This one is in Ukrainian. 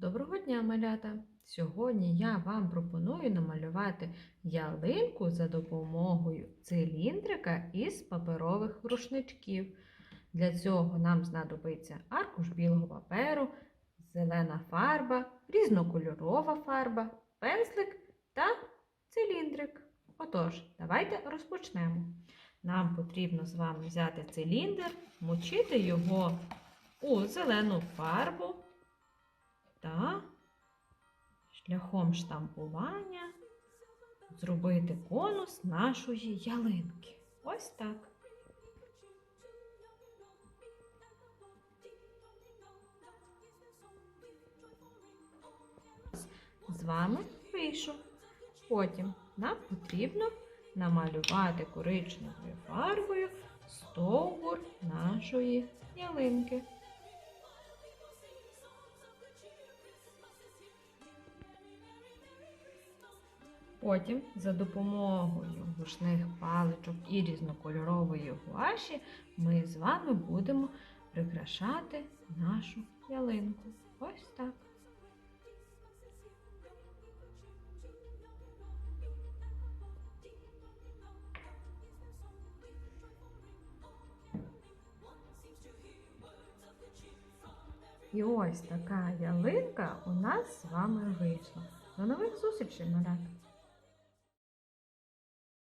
Доброго дня, малята! Сьогодні я вам пропоную намалювати ялинку за допомогою циліндрика із паперових рушничків. Для цього нам знадобиться аркуш білого паперу, зелена фарба, різнокольорова фарба, пензлик та циліндрик. Отож, давайте розпочнемо. Нам потрібно з вами взяти циліндр, мочити його у зелену фарбу шляхом штампування зробити конус нашої ялинки. Ось так. З вами вийшов. Потім нам потрібно намалювати коричневою фарбою стовбур нашої ялинки. Потім за допомогою гушних паличок і різнокольорової гуаші ми з вами будемо прикрашати нашу ялинку. Ось так. І ось така ялинка у нас з вами вийшла. До нових зустрічей, малята!